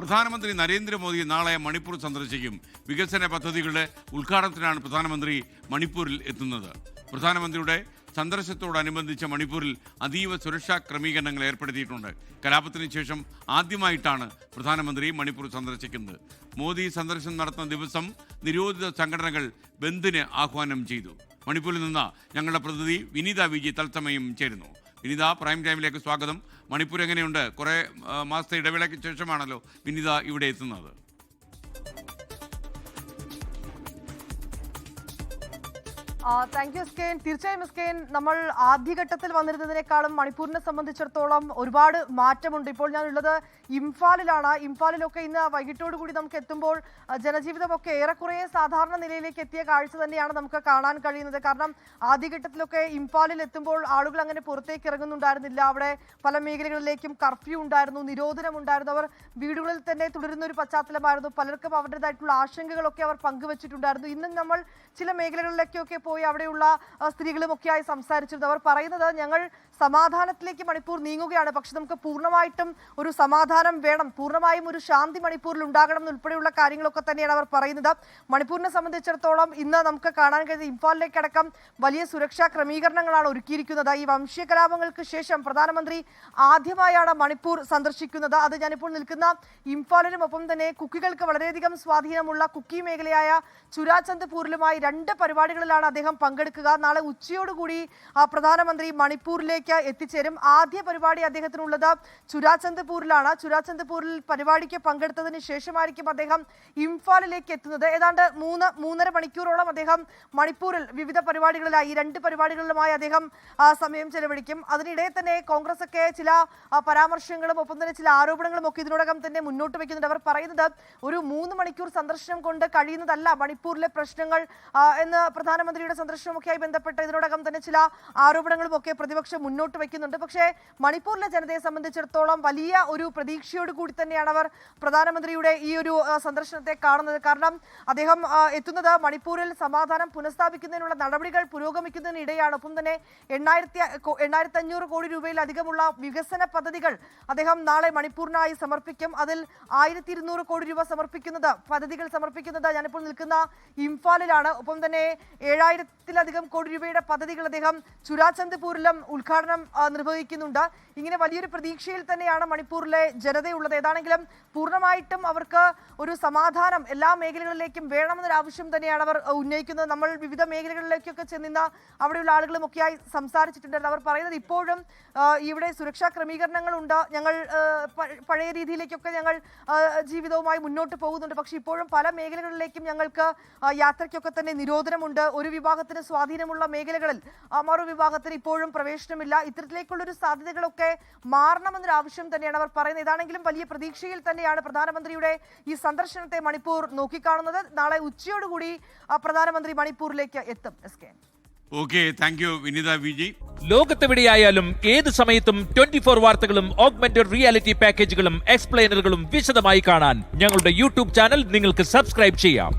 പ്രധാനമന്ത്രി നരേന്ദ്രമോദി നാളെ മണിപ്പൂർ സന്ദർശിക്കും. വികസന പദ്ധതികളുടെ ഉദ്ഘാടനത്തിനാണ് പ്രധാനമന്ത്രി മണിപ്പൂരിൽ എത്തുന്നത്. പ്രധാനമന്ത്രിയുടെ സന്ദർശനത്തോടനുബന്ധിച്ച് മണിപ്പൂരിൽ അതീവ സുരക്ഷാ ക്രമീകരണങ്ങൾ ഏർപ്പെടുത്തിയിട്ടുണ്ട്. കലാപത്തിന് ശേഷം ആദ്യമായിട്ടാണ് പ്രധാനമന്ത്രി മണിപ്പൂർ സന്ദർശിക്കുന്നത്. മോദി സന്ദർശനം നടത്തുന്ന ദിവസം നിരോധിത സംഘടനകൾ ബന്ദിന് ആഹ്വാനം ചെയ്തു. മണിപ്പൂരിൽ നിന്ന് ഞങ്ങളുടെ പ്രതിനിധി വിനീത വിജി തത്സമയം ചേരുന്നു. വിനീത പ്രൈം ടൈമിലേക്ക് സ്വാഗതം. മണിപ്പൂർ എങ്ങനെയുണ്ട്? കുറേ മാസത്തെ ഇടവേളയ്ക്ക് ശേഷമാണല്ലോ വിനീത ഇവിടെ എത്തുന്നത്. താങ്ക് യു സ്കെയിൻ തീർച്ചയായും സ്കെയിൻ നമ്മൾ ആദ്യഘട്ടത്തിൽ വന്നിരുന്നതിനേക്കാളും മണിപ്പൂരിനെ സംബന്ധിച്ചിടത്തോളം ഒരുപാട് മാറ്റമുണ്ട്. ഇപ്പോൾ ഞാനുള്ളത് ഇംഫാലിലാണ്. ഇംഫാലിലൊക്കെ ഇന്ന് വൈകിട്ടോട് കൂടി നമുക്ക് എത്തുമ്പോൾ ജനജീവിതമൊക്കെ ഏറെക്കുറെ സാധാരണ നിലയിലേക്ക് എത്തിയ കാഴ്ച തന്നെയാണ് നമുക്ക് കാണാൻ കഴിയുന്നത്. കാരണം ആദ്യഘട്ടത്തിലൊക്കെ ഇംഫാലിൽ എത്തുമ്പോൾ ആളുകൾ അങ്ങനെ പുറത്തേക്ക് ഇറങ്ങുന്നുണ്ടായിരുന്നില്ല. അവിടെ പല മേഖലകളിലേക്കും കർഫ്യൂ ഉണ്ടായിരുന്നു നിരോധനം ഉണ്ടായിരുന്നു. അവർ വീടുകളിൽ തന്നെ തുടരുന്ന ഒരു പശ്ചാത്തലമായിരുന്നു. പലർക്കും അവരുടേതായിട്ടുള്ള ആശങ്കകളൊക്കെ അവർ പങ്കുവച്ചിട്ടുണ്ടായിരുന്നു. ഇന്നും നമ്മൾ ചില മേഖലകളിലേക്കൊക്കെ പോയി അവിടെയുള്ള സ്ത്രീകളും സ്ത്രീകളുമൊക്കെയായി സംസാരിച്ചിരുന്നു അവർ പറയുന്നത് ഞങ്ങൾ സമാധാനത്തിലേക്ക് മണിപ്പൂർ നീങ്ങുകയാണ്. പക്ഷെ നമുക്ക് പൂർണമായിട്ടും ഒരു സമാധാനം വേണം. പൂർണമായും ഒരു ശാന്തി മണിപ്പൂരിൽ ഉണ്ടാകണം എന്നുൾപ്പെടെയുള്ള കാര്യങ്ങളൊക്കെ തന്നെയാണ് അവർ പറയുന്നത്. മണിപ്പൂരിനെ സംബന്ധിച്ചിടത്തോളം ഇന്ന് നമുക്ക് കാണാൻ കഴിയുന്നത് ഇംഫാലിലേക്കടക്കം വലിയ സുരക്ഷാ ക്രമീകരണങ്ങളാണ് ഒരുക്കിയിരിക്കുന്നത്. ഈ വംശീയ കലാപങ്ങൾക്ക് ശേഷം പ്രധാനമന്ത്രി ആദ്യമായാണ് മണിപ്പൂർ സന്ദർശിക്കുന്നത്. അത് ഞാനിപ്പോൾ നിൽക്കുന്ന ഇംഫാലിനും ഒപ്പം തന്നെ കുക്കികൾക്ക് വളരെയധികം സ്വാധീനമുള്ള കുക്കി മേഖലയായ ചുരാചന്ദ്പൂരിലുമായി രണ്ട് പരിപാടികളിലാണ് അദ്ദേഹം പങ്കെടുക്കുക. നാളെ ഉച്ചയോടുകൂടി പ്രധാനമന്ത്രി മണിപ്പൂരിലേക്ക് എത്തിച്ചേരും. ആദ്യ പരിപാടി അദ്ദേഹത്തിനുള്ളത് ചുരാചന്ദ്പൂരിലാണ്. ചുരാചന്ദ്പൂരിൽ പരിപാടിക്ക് പങ്കെടുത്തതിന് ശേഷമായിരിക്കും അദ്ദേഹം ഇംഫാലിലേക്ക് എത്തുന്നത്. ഏതാണ്ട് മൂന്ന് മൂന്നര മണിക്കൂറോളം അദ്ദേഹം മണിപ്പൂരിൽ വിവിധ പരിപാടികളിലായി രണ്ട് പരിപാടികളിലുമായി അദ്ദേഹം സമയം ചെലവഴിക്കും. അതിനിടെ തന്നെ കോൺഗ്രസ് ഒക്കെ ചില പരാമർശങ്ങളും ഒപ്പം തന്നെ ചില ആരോപണങ്ങളും ഒക്കെ ഇതിനോടകം തന്നെ മുന്നോട്ട് വയ്ക്കുന്നുണ്ട്. അവർ പറയുന്നത് ഒരു മൂന്ന് മണിക്കൂർ സന്ദർശനം കൊണ്ട് കഴിയുന്നതല്ല മണിപ്പൂരിലെ പ്രശ്നങ്ങൾ എന്ന് പ്രധാനമന്ത്രിയുടെ സന്ദർശനമൊക്കെയായി ബന്ധപ്പെട്ട് ഇതിനോടകം തന്നെ ചില ആരോപണങ്ങളും ഒക്കെ പ്രതിപക്ഷം മുന്നോട്ട് വെക്കുന്നുണ്ട്. പക്ഷേ മണിപ്പൂരിലെ ജനതയെ സംബന്ധിച്ചിടത്തോളം വലിയ ഒരു പ്രതീക്ഷയോട് കൂടി തന്നെയാണ് അവർ പ്രധാനമന്ത്രിയുടെ ഈ ഒരു സന്ദർശനത്തെ കാണുന്നത്. കാരണം അദ്ദേഹം എത്തുന്നത് മണിപ്പൂരിൽ സമാധാനം പുനഃസ്ഥാപിക്കുന്നതിനുള്ള നടപടികൾ പുരോഗമിക്കുന്നതിനിടെയാണ്. ഒപ്പം തന്നെ എണ്ണായിരത്തി എണ്ണായിരത്തി അഞ്ഞൂറ് കോടി രൂപയിലധികമുള്ള വികസന പദ്ധതികൾ അദ്ദേഹം നാളെ മണിപ്പൂരിനായി സമർപ്പിക്കും. അതിൽ ആയിരത്തി ഇരുന്നൂറ് കോടി രൂപ സമർപ്പിക്കുന്നത് പദ്ധതികൾ സമർപ്പിക്കുന്നത് ഞാനിപ്പോൾ നിൽക്കുന്ന ഇംഫാലിലാണ്. ഒപ്പം തന്നെ ഏഴായിരത്തിലധികം കോടി രൂപയുടെ പദ്ധതികൾ അദ്ദേഹം ചുരാചന്ദ്പൂരിലും ഉദ്ഘാടനം നിർവഹിക്കുന്നുണ്ട്. ഇങ്ങനെ വലിയൊരു പ്രതീക്ഷയിൽ തന്നെയാണ് മണിപ്പൂരിലെ ജനതയുള്ളത്. ഏതാണെങ്കിലും പൂർണമായിട്ടും അവർക്ക് ഒരു സമാധാനം എല്ലാ മേഖലകളിലേക്കും വേണമെന്നൊരു ആവശ്യം തന്നെയാണ് അവർ ഉന്നയിക്കുന്നത്. നമ്മൾ വിവിധ മേഖലകളിലേക്കൊക്കെ ചെന്നിന്ന് അവിടെയുള്ള ആളുകളും ആളുകളുമൊക്കെയായി സംസാരിച്ചിട്ടുണ്ടായിരുന്നു. അവർ പറയുന്നത് ഇപ്പോഴും ഇവിടെ സുരക്ഷാ ക്രമീകരണങ്ങളുണ്ട്. ഞങ്ങൾ പഴയ രീതിയിലേക്കൊക്കെ ഞങ്ങൾ ജീവിതവുമായി മുന്നോട്ട് പോകുന്നുണ്ട്. പക്ഷേ ഇപ്പോഴും പല മേഖലകളിലേക്കും ഞങ്ങൾക്ക് യാത്രയ്ക്കൊക്കെ തന്നെ നിരോധനമുണ്ട്. ഒരു വിഭാഗത്തിന് സ്വാധീനമുള്ള മേഖലകളിൽ മറു വിഭാഗത്തിന് ഇപ്പോഴും പ്രവേശനമില്ല. ഇത്തരത്തിലേക്കുള്ളൊരു സാധ്യതകളൊക്കെ മാറണമെന്നൊരു ആവശ്യം തന്നെയാണ് അവർ പറയുന്നത്. ഇതാണെങ്കിലും വലിയ പ്രതീക്ഷയിൽ തന്നെയാണ് പ്രധാനമന്ത്രിയുടെ ഈ സന്ദർശനത്തെ മണിപ്പൂർ നോക്കിക്കാണുന്നത്. നാളെ ഉച്ചയോടുകൂടി പ്രധാനമന്ത്രി മണിപ്പൂരിലേക്ക് എത്തും. S K. Okay thank you Vineetha VG. ലോകത്തെവിടെയായാലും ഏത് സമയത്തും ട്വന്റി ഫോർ വാർത്തകളും ഓഗ്മെന്റഡ് റിയാലിറ്റി പാക്കേജുകളും എക്സ്പ്ലെയിനറുകളും വിശദമായി കാണാൻ ഞങ്ങളുടെ യൂട്യൂബ് ചാനൽ നിങ്ങൾക്ക് സബ്സ്ക്രൈബ് ചെയ്യാം.